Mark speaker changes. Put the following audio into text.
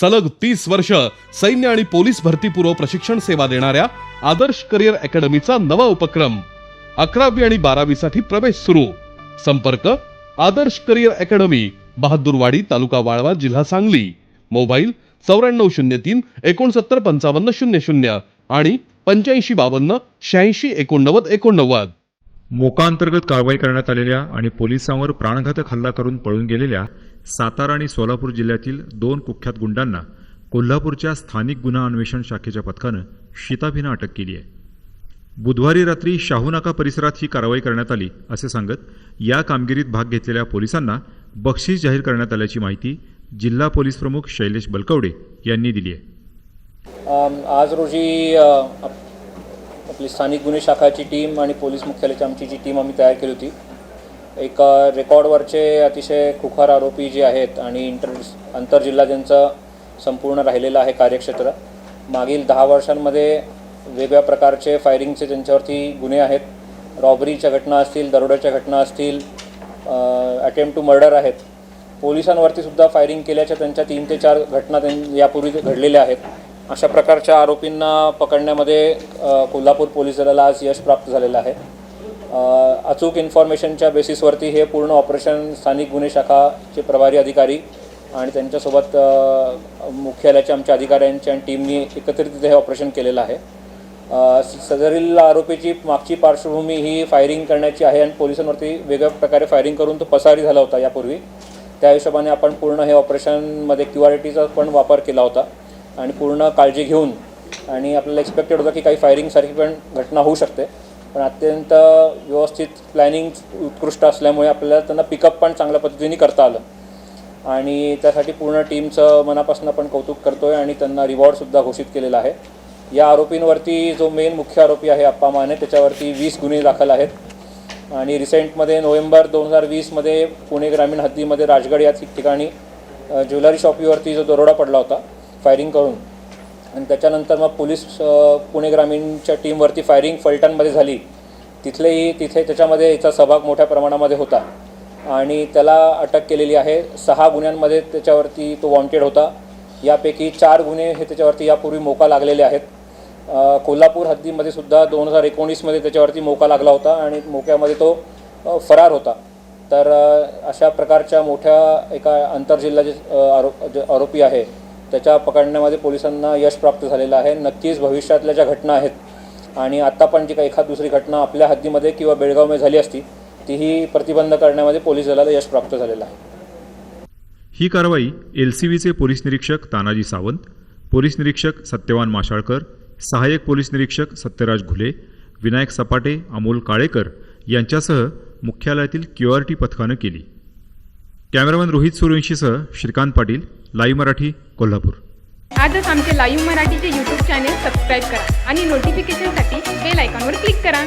Speaker 1: सलग तीस वर्ष सैन्य आणि पोलीस भरतीपूर्व प्रशिक्षण सेवा देणाऱ्या आदर्श करिअर अकॅडमीचा नवा उपक्रम अकरावी आणि बारावीसाठी प्रवेश सुरू. संपर्क आदर्श करिअर अकॅडमी बहादूरवाडी तालुका वाळवा जिल्हा सांगली. मोबाईल चौऱ्याण्णव शून्य तीन एकोणसत्तर पंचावन्न शून्य शून्य आणि पंच्याऐंशी बावन्न शहाऐंशी एकोणनव्वद एकोणनव्वद.
Speaker 2: मोकाअंतर्गत कारवाई करण्यात आलेल्या आणि पोलिसांवर प्राणघातक हल्ला करून पळून गेलेल्या सातारा आणि सोलापूर जिल्ह्यातील दोन कुख्यात गुंडांना कोल्हापूरच्या स्थानिक गुन्हा अन्वेषण शाखेच्या पथकानं शिताफीनं अटक केली आहे. बुधवारी रात्री शाहूनाका परिसरात ही कारवाई करण्यात आली असे सांगत या कामगिरीत भाग घेतलेल्या पोलिसांना बक्षीस जाहीर करण्यात आल्याची माहिती जिल्हा पोलीस प्रमुख शैलेश बलकवडे यांनी दिली आहे.
Speaker 3: आज रोजी आपली स्थानिक गुन्हे शाखाची टीम आणि पोलीस मुख्यालयाची आमची जी टीम आम्ही तयार केली होती एक रेकॉर्डवरचे अतिशय खुखार आरोपी जे आहेत आणि इंटर आंतरजिल्हा ज्यांचं संपूर्ण राहिलेलं आहे कार्यक्षेत्र मागील दहा वर्षांमध्ये वेगळ्या प्रकारचे फायरिंगचे त्यांच्यावरती गुन्हे आहेत. रॉबरीच्या घटना असतील दरोड्याच्या घटना असतील अटेम्प्ट टू मर्डर आहेत. पोलिसांवरती सुद्धा फायरिंग केल्याच्या त्यांच्या तीन ते चार घटना त्यां यापूर्वी घडलेल्या आहेत. अशा प्रकारच्या आरोपींना पकडण्यामध्ये कोल्हापूर पोलीस दलाला आज यश प्राप्त झालेलं आहे. अचूक इन्फॉर्मेशनच्या बेसिसवरती हे पूर्ण ऑपरेशन स्थानिक गुन्हे शाखाचे प्रभारी अधिकारी आणि त्यांच्यासोबत मुख्यालयाच्या आमच्या अधिकाऱ्यांच्या आणि टीमनी एकत्रित हे ऑपरेशन केलेलं आहे. सदरील आरोपीची मागची पार्श्वभूमी ही फायरिंग करण्याची आहे आणि पोलिसांवरती वेगळ्या प्रकारे फायरिंग करून तो पसारी झाला होता यापूर्वी. त्या हिशोबाने आपण पूर्ण हे ऑपरेशनमध्ये क्यू आर टीचा पण वापर केला होता. आणि पूर्ण काळजी घेऊन आणि आपल्याला एक्सपेक्टेड होतं की काही फायरिंगसारखी पण घटना होऊ शकते. पण अत्यंत व्यवस्थित प्लॅनिंग उत्कृष्ट असल्यामुळे आपल्याला त्यांना पिकअप पण चांगल्या पद्धतीने करता आलं. आणि त्यासाठी पूर्ण टीमचं मनापासून आपण कौतुक करतो आहे आणि त्यांना रिवॉर्डसुद्धा घोषित केलेला आहे. या आरोपींवरती जो मेन मुख्य आरोपी आहे अप्पा माने त्याच्यावरती वीस गुन्हे दाखल आहेत. आणि रिसेंटमध्ये नोव्हेंबर दोन हजार वीसमध्ये पुणे ग्रामीण हद्दीमध्ये राजगड या ठिकाणी ज्वेलरी शॉपीवरती जो दरोडा पडला होता फायरिंग करून. आणि त्याच्यानंतर मग पोलीस पुणे ग्रामीणच्या टीमवरती फायरिंग फलटणमध्ये झाली. तिथलेही तिथे त्याच्यामध्ये याचा सहभाग मोठ्या प्रमाणामध्ये होता. आणि त्याला अटक केलेली आहे. सहा गुन्ह्यांमध्ये त्याच्यावरती तो वॉन्टेड होता. यापैकी चार गुन्हे हे त्याच्यावरती यापूर्वी मोका लागलेले आहेत. कोल्हापूर हद्दीमध्ये सुद्धा दोन हजार एकोणीसमध्ये त्याच्यावरती मोका लागला होता आणि मोक्यामध्ये तो फरार होता. तर अशा प्रकारच्या मोठ्या एका आंतरजिल्हा जे आरोप जे आरोपी आहे. त्याच्या पकडण्यामध्ये पोलिसांना यश प्राप्त झालेलं आहे. नक्कीच भविष्यातल्या ज्या घटना आहेत आणि आत्ता पण जी काही एखाद दुसरी घटना आपल्या हद्दीमध्ये किंवा बेळगावमध्ये झाली असती तीही प्रतिबंध करण्यामध्ये पोलीस दलाला यश प्राप्त झालेलं आहे.
Speaker 2: ही कारवाई एल सी बीचे पोलीस निरीक्षक तानाजी सावंत पोलीस निरीक्षक सत्यवान माशाळकर सहाय्यक पोलीस निरीक्षक सत्यराज घुले विनायक सपाटे अमोल काळेकर यांच्यासह मुख्यालयातील क्यू आर टी पथकानं केली. कॅमेरामॅन रोहित सूर्यवंशीसह श्रीकांत पाटील लाईव्ह मराठी कोल्हापूर.
Speaker 4: आजच आमचे लाईव्ह मराठीचे यूट्यूब चॅनेल सबस्क्राईब करा आणि नोटिफिकेशनसाठी बेल आयकॉनवर क्लिक करा.